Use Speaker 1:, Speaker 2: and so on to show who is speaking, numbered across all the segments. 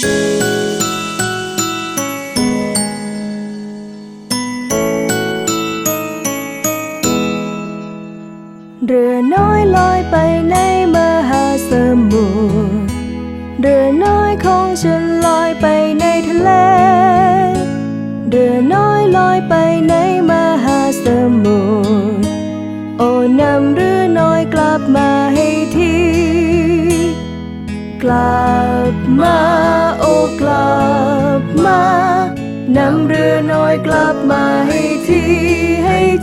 Speaker 1: เรือน้อยลอยไปในมหาสมุทร เรือน้อยของฉันลอยไปในทะเล เรือน้อยลอยไปในมหาสมุทร โอ้นำเรือน้อยกลับมาให้ที กลับมา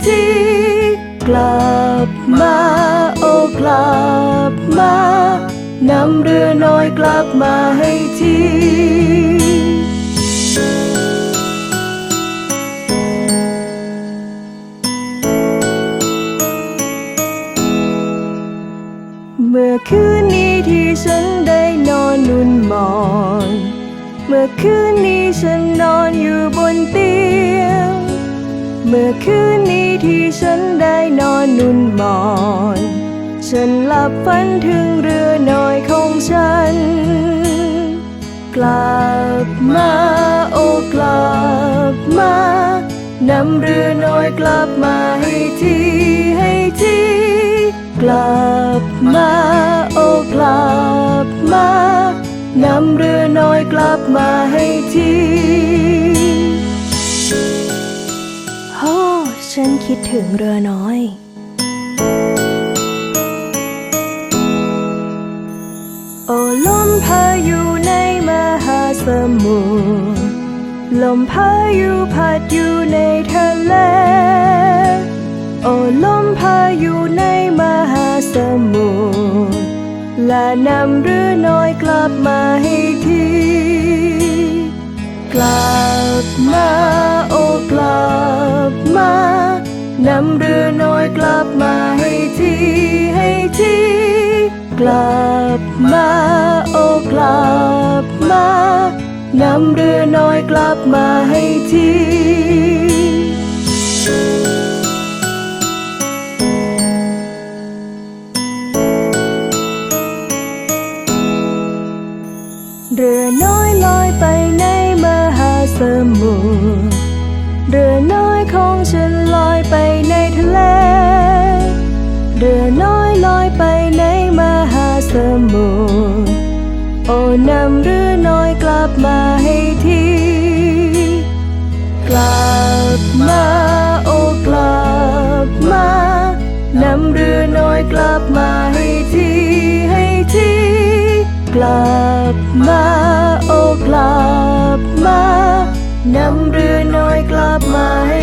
Speaker 1: ทีกลับมาโอ้กลับมานำเรือน้อยกลับมาให้ทีเมื่อคืนนี้ที่ฉันได้นอนนุ่นหมอน เมื่อคืนนี้ฉันนอนอยู่บนเตียง เมื่อคืนนี้ที่ฉันได้นอนนุ่นหมอน ฉันหลับฝันถึงเรือน้อยของฉัน กลับมาโอ้กลับมานำเรือน้อยกลับมาให้ทีให้ทีกลับมาโอ้กลับมานำเรือน้อยกลับมาให้ที ฉันคิดถึงเรือน้อย โอ้ลมพายุในมหาสมุทร ลมพายุพัดอยู่ในทะเล โอ้ลมพา นำเรือน้อยกลับมาให้ทีให้ทีกลับมาโอ้กลับมานำเรือน้อยกลับมาให้ทีเรือน้อยลอยไปในมหาสมุทรเรือน้อย อนำเรือน้อยกลับมาให้ทีกลับมาโอ้กลับมานำเรือน้อยกลับมาให้ทีให้ทีกลับมาโอ้กลับมานำเรือน้อยกลับมาให้